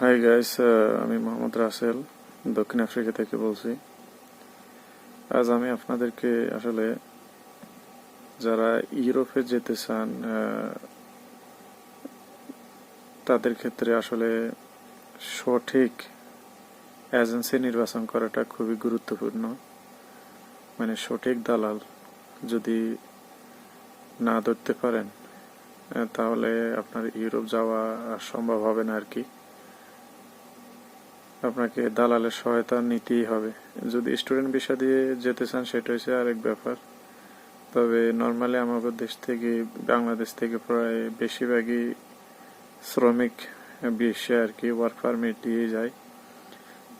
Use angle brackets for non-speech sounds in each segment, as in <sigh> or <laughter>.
Hi guys আমি মোহাম্মদ রাসেল, দক্ষিণ Africa থেকে বলছি। আজ আমি আপনাদেরকে আসলে যারা ইউরোপে যেতে চান তাদের ক্ষেত্রে আসলে সঠিক এজেন্সি নির্বাচন করাটা খুবই গুরুত্বপূর্ণ। মানে সঠিক দালাল যদি না ধরতে পারেন তাহলে আপনার ইউরোপ যাওয়া সম্ভব হবে না আর কি। আপনাকে দালালের সহায়তা নিতেই হবে। যদি স্টুডেন্ট ভিসা দিয়ে যেতে চান, সেটা হচ্ছে আরেক ব্যাপার। তবে নর্মালি আমাদের দেশ থেকে, বাংলাদেশ থেকে প্রায় বেশিরভাগই শ্রমিক বিষয়ে আর কি ওয়ার্ক পারমিট দিয়ে যায়।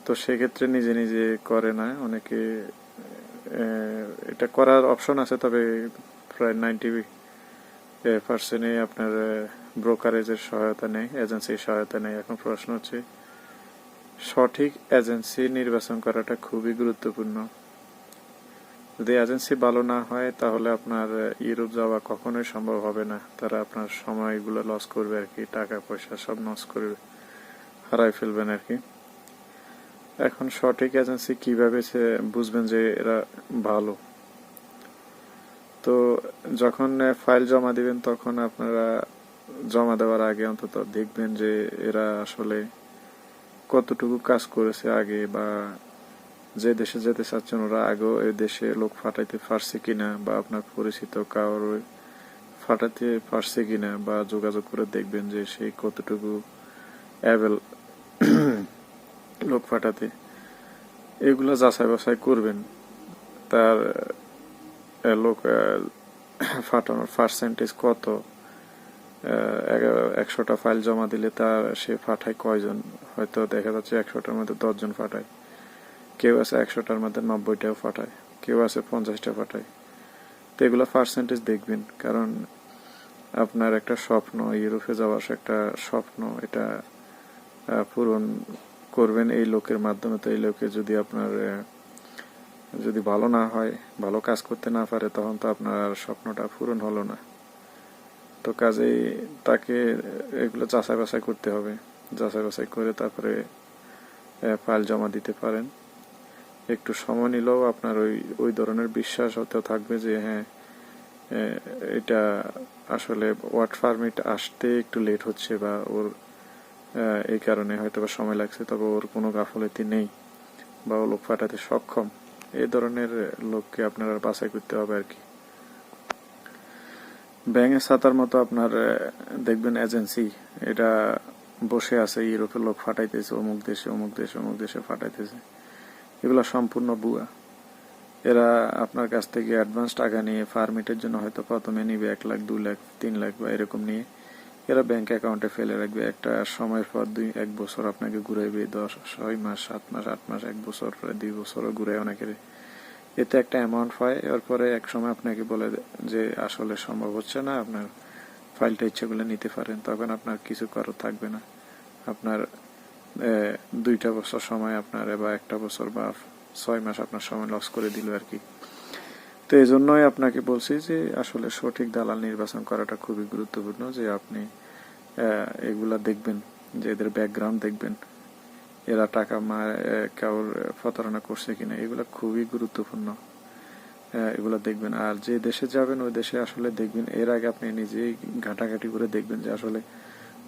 তো সেক্ষেত্রে নিজে নিজে করে না। অনেকে এটা করার অপশন আছে, তবে প্রায় নাইনটি পার্সেন্টে আপনার ব্রোকারেজের সহায়তা নেই এজেন্সির সহায়তা নেই এখন প্রশ্ন হচ্ছে সঠিক এজেন্সি নির্বাচন করাটা খুবই গুরুত্বপূর্ণ। যদি এজেন্সি ভালো না হয়, তাহলে আপনার ইউরোপ যাওয়া কখনোই সম্ভব হবে না। তারা আপনার সময়গুলো লস করবে আর কি টাকা পয়সা সব লস করবে হারাই ফেলবেন আর কি। এখন সঠিক এজেন্সি কীভাবে বুঝবেন যে এরা ভালো? তো যখন ফাইল জমা দিবেন, তখন আপনারা জমা দেওয়ার আগে অন্তত দেখবেন যে এরা আসলে কতটুকু কাজ করেছে আগে বা যে দেশে যেতে চাচ্ছেন ওরা আগেও এই দেশে লোক ফাটাইতে পারছে কিনা বা আপনার পরিচিত কারোর ফাটাতে পারছে কিনা বা যোগাযোগ করে দেখবেন যে সেই কতটুকু অ্যাভেল <clears throat> লোক ফাটাতে। এগুলো যাচাই বাছাই করবেন। তার লোক ফাটানোর পার্সেন্টেজ কত? একশোটা ফাইল জমা দিলে তার সে ফাটায় কয়জন? হয়তো দেখা যাচ্ছে একশোটার মধ্যে দশজন ফাটায় কেউ আছে একশোটার মধ্যে নব্বইটাও ফাটায় কেউ আছে পঞ্চাশটা ফাটায় তো এগুলো পার্সেন্টেজ দেখবেন। কারণ আপনার একটা স্বপ্ন, ইউরোপে যাওয়ার একটা স্বপ্ন, এটা পূরণ করবেন এই লোকের মাধ্যমে। তো এই লোকে যদি আপনার যদি ভালো না হয়, ভালো কাজ করতে না পারে, তখন তো আপনার স্বপ্নটা পূরণ হলো না। তো কাজেই তাকে এগুলো যাচাই বাছাই করতে হবে। যাচাই বাছাই করে তারপরে ফাইল জমা দিতে পারেন। একটু সময় নিলেও আপনার ওই ওই ধরনের বিশ্বাস হতে থাকবে যে হ্যাঁ এটা আসলে ওয়ার্ড পারমিট আসতে একটু লেট হচ্ছে বা ওর এই কারণে হয়তো বা সময় লাগছে, তবে ওর কোনো গাফলতি নেই বা ও লোক ফাটাতে সক্ষম। এই ধরনের লোককে আপনারা বাছাই করতে হবে আর কি। ব্যাঙে ছাতার মতো আপনার দেখবেন এজেন্সি এটা বসে আছে, ইউরোপের লোক ফাটাইতেছে, অমুক দেশে অমুক দেশে অমুক দেশে ফাটাইতেছে। এগুলো সম্পূর্ণ বুয়া এরা আপনার কাছ থেকে অ্যাডভান্স টাকা নিয়ে ফার্মিটের জন্য হয়তো প্রথমে নিবে এক লাখ, দুই লাখ, তিন লাখ বা এরকম নিয়ে। এরা ব্যাংক অ্যাকাউন্টে ফেলে রাখবে। একটা সময়ের পর দুই, এক বছর আপনাকে ঘুরাইবে, দশ, ছয় মাস, সাত মাস, আট মাস, এক বছর, দুই বছরও ঘুরে অনেকের। এতে একটা অ্যামাউন্ট হয় এরপরে এক সময় আপনাকে বলে যে আসলে সম্ভব হচ্ছে না, আপনার ফাইলটা ইচ্ছে করলে নিতে পারেন, তখন আপনার কিছু করার থাকবে না। আপনার দুইটা বছর সময় আপনার, বা একটা বছর বা ছয় মাস আপনার সময় লস করে দিল আর কি। তো এই জন্যই আপনাকে বলছি যে আসলে সঠিক দালাল নির্বাচন করাটা খুবই গুরুত্বপূর্ণ যে আপনি এগুলা দেখবেন, যে এদের ব্যাকগ্রাউন্ড দেখবেন। এরা টাকা আহ, প্রতারণা করছে কিনা এগুলা খুবই গুরুত্বপূর্ণ। এগুলা দেখবেন। আর যে দেশে যাবেন ওই দেশে আসলে দেখবেন এর আগে আপনি নিজেই ঘাটাঘাটি করে দেখবেন যে আসলে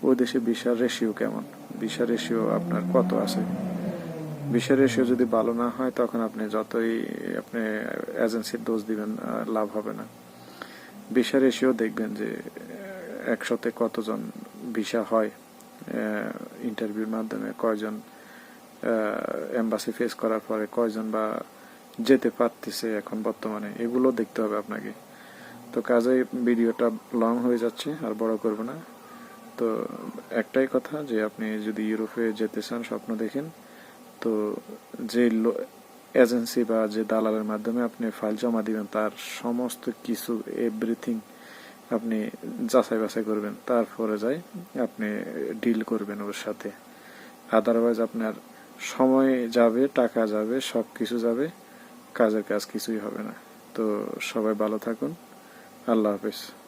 ওই দেশে বিশার রেশিও কেমন? বিশার রেশিও আপনার কত আছে? বিশার রেশিও যদি ভালো না হয় তখন আপনি যতই আপনি এজেন্সির দোষ দিবেন লাভ হবে না। বিশার রেশিও দেখবেন যে একশোতে কতজন ভিসা হয় ইন্টারভিউর মাধ্যমে কয়জন এম্বাসি ফেস করার পরে কয়জন বা যেতে পারতেছে এখন বর্তমানে, এগুলো দেখতে হবে আপনাকে। তো কাজেই ভিডিওটা লং হয়ে যাচ্ছে, আর বড় করব না। তো একটাই কথা যে আপনি যদি ইউরোপে যেতে চান, স্বপ্ন দেখেন, তো যে এজেন্সি বা যে দালালের মাধ্যমে আপনি ফাইল জমা দিবেন, তার সমস্ত কিছু এভরিথিং আপনি যাচাই বাছাই করবেন। তারপরে যাই, আপনি ডিল করবেন ওর সাথে। আদারওয়াইজ আপনার সময় যাবে, টাকা যাবে সব কিছু যাবে, কাজের কাজ কিছুই হবে না। তো সবাই ভালো থাকুন। আল্লাহ হাফেজ।